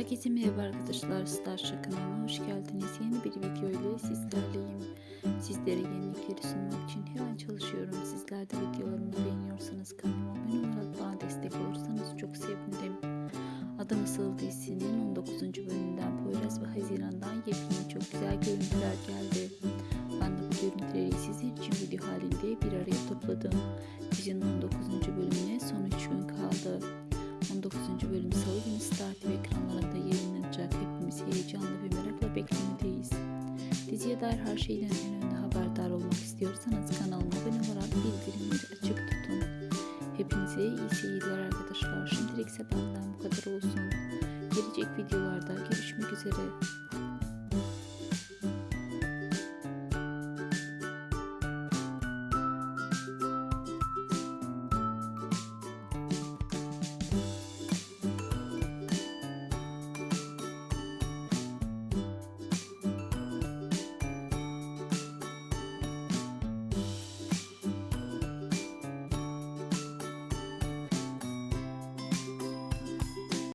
Herkese merhaba arkadaşlar. Starship kanalına hoş geldiniz. Yeni bir video ile sizlerleyim. Sizlere yenilikleri sunmak için her an çalışıyorum. Sizler de videolarımı beğeniyorsanız kanalıma abone olarak bana destek olursanız çok sevinirim. Adım Asıl dizisinin 19. bölümünden Poyraz ve Haziran'dan yepyeni çok güzel görüntüler geldi. Ben de bu görüntüleri sizin için video halinde bir araya topladım. Dizinin 19. bölümüne son 3 gün kaldı. 19. bölüm Salı günü Star TV ekranlarında dair her şeyden en önde haberdar olmak istiyorsanız kanalıma abone olarak bildirimleri açık tutun. Hepinize iyi seyirler arkadaşlar. Şimdilik benden bu kadar olsun. Gelecek videolarda görüşmek üzere.